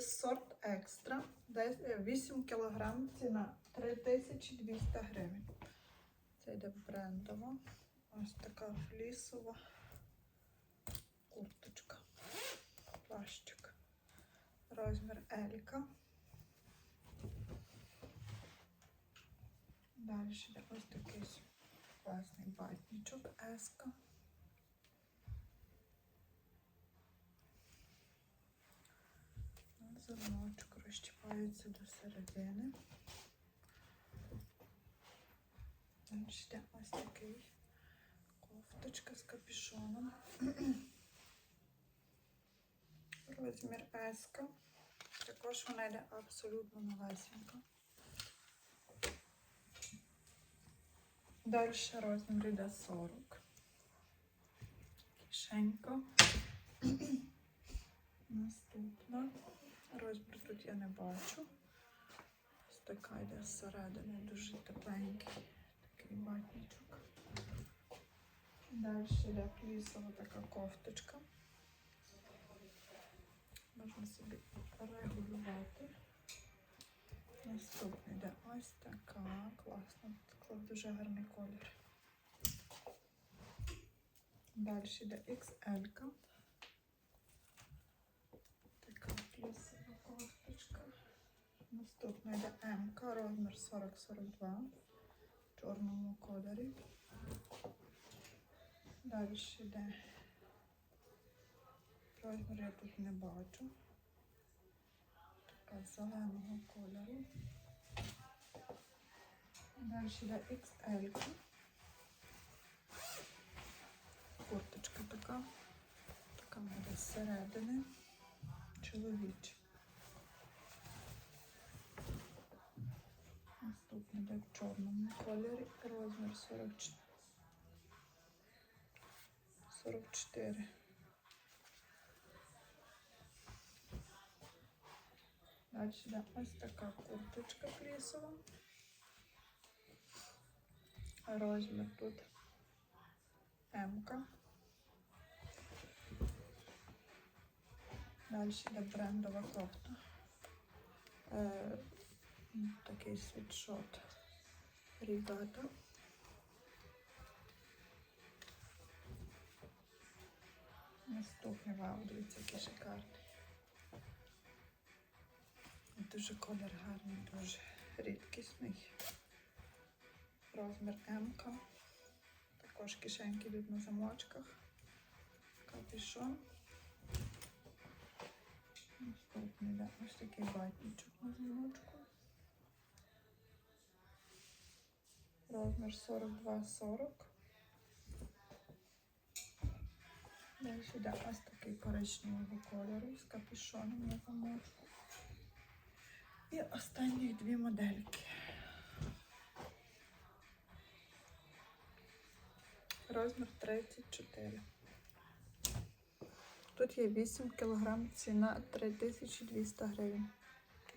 сорт екстра. Десь е, 8 кг ціна 3200 гривень. Це йде брендова. Ось така флісова курточка. Плащик. Розмір Еліка. Далі йде ось такий класний батничок Еска. Замочок розчіпається до середини. Далі ось такий кофточка з капюшоном. Розмір Еска. Також вона йде абсолютно новесенька. Далі розмір йде 40. Кишенька. Наступна. Розмір тут я не бачу. Ось така йде зсередини, дуже тепленький такий батничок. Далі йде плісова така кофточка. Можна собі регулювати. Наступний йде ось така класна, такий дуже гарний колір. Далі йде XL. -ка. Така плюсова кофточка. Наступна йде М, розмір 40-42 в чорному кольорі. Далі йде розмір я тут не бачу. Така зеленого кольору. Далі йде XL. -ка. Курточка така. Така буде зсередини. Чоловіча. Наступний в чорному кольорі. Розмір 44. 44. Далі йде ось така курточка плісова. Розмір тут М-ка. Далі йде брендова кофта. Такий світшот Рігата. Наступний вау, дивіться, який шикарний. Дуже колір гарний, дуже рідкісний. Розмір М. -ка. Також кишеньки йдуть на замочках. Капюшон. Наступний, да, ось такий батничок на замочку. Розмір 42-40. Далі йде ось такий коричневого кольору з капюшоном на замочку. І останні дві модельки. Розмір 34. Тут є 8 кг, ціна 3200 гривень.